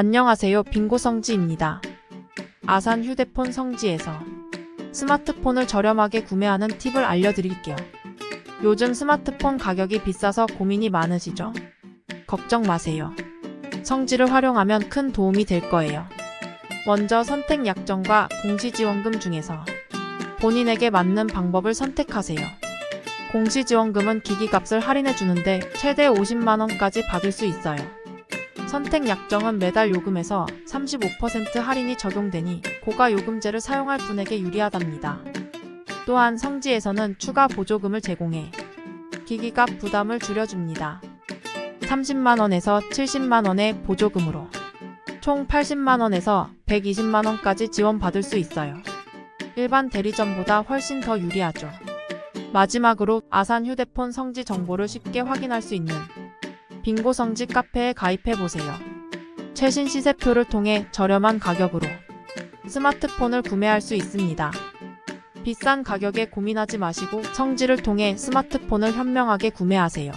안녕하세요. 빙고 성지입니다. 아산 휴대폰 성지에서 스마트폰을 저렴하게 구매하는 팁을 알려드릴게요. 요즘 스마트폰 가격이 비싸서 고민이 많으시죠? 걱정 마세요. 성지를 활용하면 큰 도움이 될 거예요. 먼저 선택 약정과 공시지원금 중에서 본인에게 맞는 방법을 선택하세요. 공시지원금은 기기값을 할인해 주는데 최대 50만원까지 받을 수 있어요. 선택 약정은 매달 요금에서 35% 할인이 적용되니 고가 요금제를 사용할 분에게 유리하답니다. 또한 성지에서는 추가 보조금을 제공해 기기값 부담을 줄여줍니다. 30만원에서 70만원의 보조금으로 총 80만원에서 120만원까지 지원받을 수 있어요. 일반 대리점보다 훨씬 더 유리하죠. 마지막으로 아산 휴대폰 성지 정보를 쉽게 확인할 수 있는 빙고 성지 카페에 가입해 보세요. 최신 시세표를 통해 저렴한 가격으로 스마트폰을 구매할 수 있습니다. 비싼 가격에 고민하지 마시고 성지를 통해 스마트폰을 현명하게 구매하세요.